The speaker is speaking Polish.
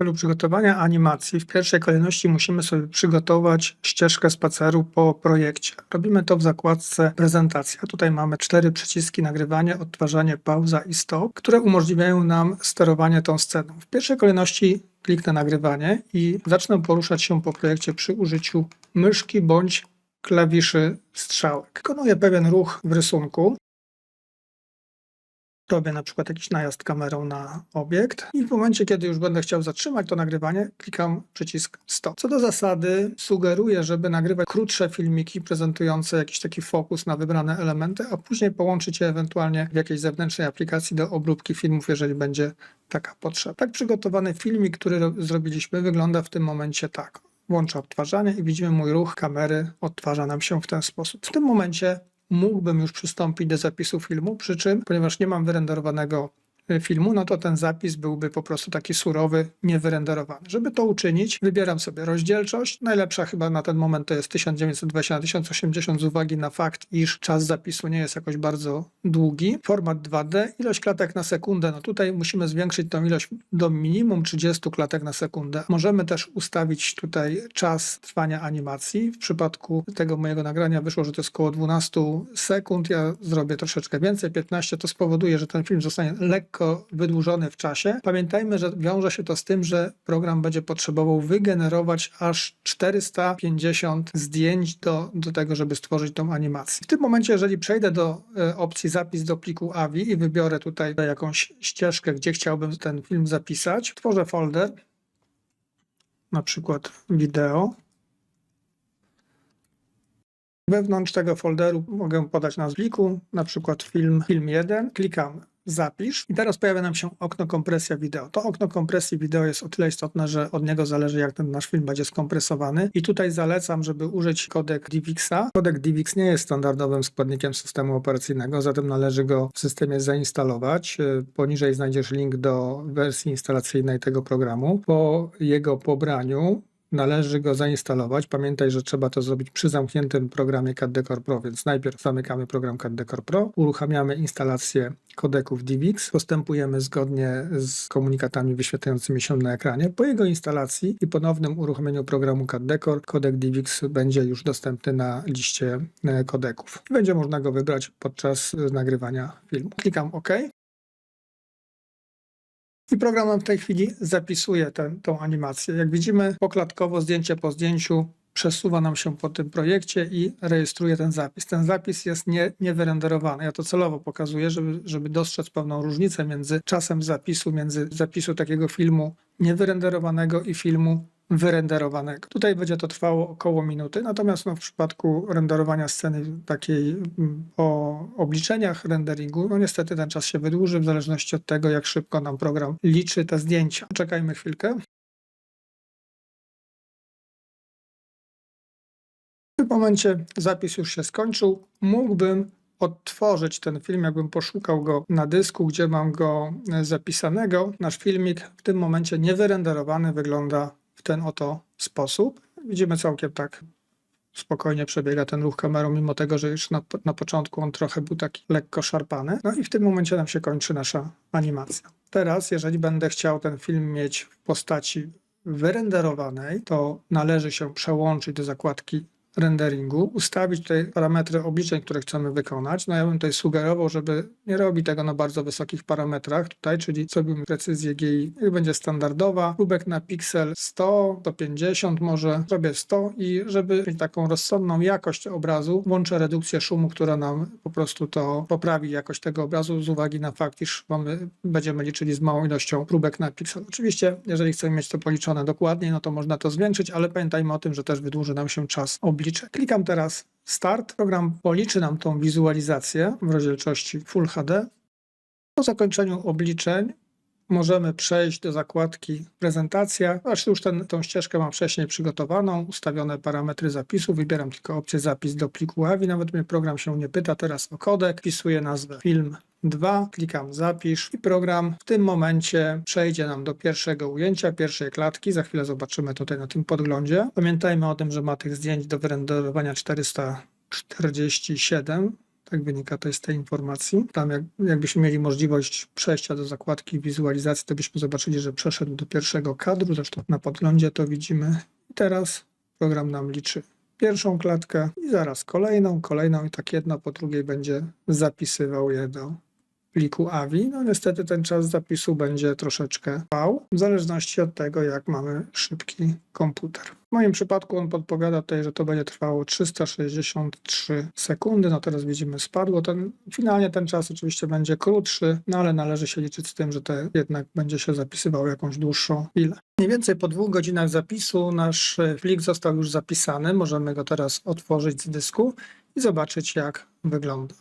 celu przygotowania animacji w pierwszej kolejności musimy sobie przygotować ścieżkę spaceru po projekcie. Robimy to w zakładce prezentacja. Tutaj mamy cztery przyciski nagrywanie, odtwarzanie, pauza i stop, które umożliwiają nam sterowanie tą sceną. W pierwszej kolejności kliknę nagrywanie i zacznę poruszać się po projekcie przy użyciu myszki bądź klawiszy strzałek. Wykonuję pewien ruch w rysunku. Robię na przykład jakiś najazd kamerą na obiekt i w momencie, kiedy już będę chciał zatrzymać to nagrywanie, klikam przycisk stop. Co do zasady sugeruję, żeby nagrywać krótsze filmiki prezentujące jakiś taki fokus na wybrane elementy, a później połączyć je ewentualnie w jakiejś zewnętrznej aplikacji do obróbki filmów, jeżeli będzie taka potrzeba. Tak przygotowany filmik, który ro- zrobiliśmy, wygląda w tym momencie tak. Włączę odtwarzanie i widzimy mój ruch kamery, odtwarza nam się w ten sposób. W tym momencie mógłbym już przystąpić do zapisu filmu, przy czym, ponieważ nie mam wyrenderowanego filmu, no to ten zapis byłby po prostu taki surowy, niewyrenderowany. Żeby to uczynić, wybieram sobie rozdzielczość. Najlepsza chyba na ten moment to jest 1920 na 1080 z uwagi na fakt, iż czas zapisu nie jest jakoś bardzo długi. Format 2D, ilość klatek na sekundę. No tutaj musimy zwiększyć tą ilość do minimum 30 klatek na sekundę. Możemy też ustawić tutaj czas trwania animacji. W przypadku tego mojego nagrania wyszło, że to jest około 12 sekund. Ja zrobię troszeczkę więcej, 15. To spowoduje, że ten film zostanie lekko wydłużony w czasie. Pamiętajmy, że wiąże się to z tym, że program będzie potrzebował wygenerować aż 450 zdjęć do, do tego, żeby stworzyć tą animację. W tym momencie, jeżeli przejdę do e, opcji zapis do pliku AVI i wybiorę tutaj jakąś ścieżkę, gdzie chciałbym ten film zapisać, tworzę folder, na przykład wideo. Wewnątrz tego folderu mogę podać nazwę pliku, na przykład film, film 1. Klikam zapisz i teraz pojawia nam się okno kompresja wideo. To okno kompresji wideo jest o tyle istotne, że od niego zależy jak ten nasz film będzie skompresowany i tutaj zalecam, żeby użyć kodek DivXa. Kodek DivX nie jest standardowym składnikiem systemu operacyjnego, zatem należy go w systemie zainstalować. Y, Poniżej znajdziesz link do wersji instalacyjnej tego programu. Po jego pobraniu Należy go zainstalować. Pamiętaj, że trzeba to zrobić przy zamkniętym programie CAD Decor Pro, więc najpierw zamykamy program CAD Decor Pro, uruchamiamy instalację kodeków DivX, postępujemy zgodnie z komunikatami wyświetlającymi się na ekranie. Po jego instalacji i ponownym uruchomieniu programu CAD Decor, kodek DivX będzie już dostępny na liście e, kodeków. Będzie można go wybrać podczas nagrywania filmu. Klikam OK. I program w tej chwili zapisuje tę animację. Jak widzimy, poklatkowo, zdjęcie po zdjęciu przesuwa nam się po tym projekcie i rejestruje ten zapis. Ten zapis jest nie, niewyrenderowany. Ja to celowo pokazuję, żeby, żeby dostrzec pewną różnicę między czasem zapisu, między zapisu takiego filmu niewyrenderowanego i filmu wyrenderowanego. Tutaj będzie to trwało około minuty, natomiast no, w przypadku renderowania sceny takiej mm, o obliczeniach renderingu, no niestety ten czas się wydłuży w zależności od tego, jak szybko nam program liczy te zdjęcia. Czekajmy chwilkę. W tym momencie zapis już się skończył. Mógłbym odtworzyć ten film, jakbym poszukał go na dysku, gdzie mam go e, zapisanego. Nasz filmik w tym momencie niewyrenderowany wygląda w ten oto sposób. Widzimy całkiem tak spokojnie przebiega ten ruch kamerą, mimo tego, że już na, na początku on trochę był taki lekko szarpany. No i w tym momencie nam się kończy nasza animacja. Teraz, jeżeli będę chciał ten film mieć w postaci wyrenderowanej, to należy się przełączyć do zakładki renderingu, ustawić tutaj parametry obliczeń, które chcemy wykonać. No ja bym tutaj sugerował, żeby nie robić tego na bardzo wysokich parametrach tutaj, czyli zrobimy precyzję GI, niech będzie standardowa, próbek na piksel 100 do 50 może, zrobię 100 i żeby mieć taką rozsądną jakość obrazu, włączę redukcję szumu, która nam po prostu to poprawi jakość tego obrazu z uwagi na fakt, iż mamy, będziemy liczyli z małą ilością próbek na piksel. Oczywiście, jeżeli chcemy mieć to policzone dokładniej, no to można to zwiększyć, ale pamiętajmy o tym, że też wydłuży nam się czas obliczeń. Klikam teraz Start. Program policzy nam tą wizualizację w rozdzielczości Full HD. Po zakończeniu obliczeń możemy przejść do zakładki prezentacja. Zresztą już ten, tą ścieżkę mam wcześniej przygotowaną, ustawione parametry zapisu. Wybieram tylko opcję zapis do pliku AVI. Nawet mnie program się nie pyta teraz o kodek. Wpisuję nazwę film 2, klikam zapisz i program w tym momencie przejdzie nam do pierwszego ujęcia, pierwszej klatki. Za chwilę zobaczymy tutaj na tym podglądzie. Pamiętajmy o tym, że ma tych zdjęć do wyrenderowania 447. Tak wynika to z tej informacji. Tam jak, jakbyśmy mieli możliwość przejścia do zakładki wizualizacji, to byśmy zobaczyli, że przeszedł do pierwszego kadru. Zresztą na podglądzie to widzimy. I teraz program nam liczy pierwszą klatkę i zaraz kolejną, kolejną i tak jedna po drugiej będzie zapisywał je do pliku AVI. No niestety ten czas zapisu będzie troszeczkę trwał, w zależności od tego, jak mamy szybki komputer. W moim przypadku on podpowiada tutaj, że to będzie trwało 363 sekundy. No teraz widzimy spadło. Ten, finalnie ten czas oczywiście będzie krótszy, no ale należy się liczyć z tym, że to jednak będzie się zapisywało jakąś dłuższą chwilę. Mniej więcej po dwóch godzinach zapisu nasz e, plik został już zapisany. Możemy go teraz otworzyć z dysku i zobaczyć, jak wygląda.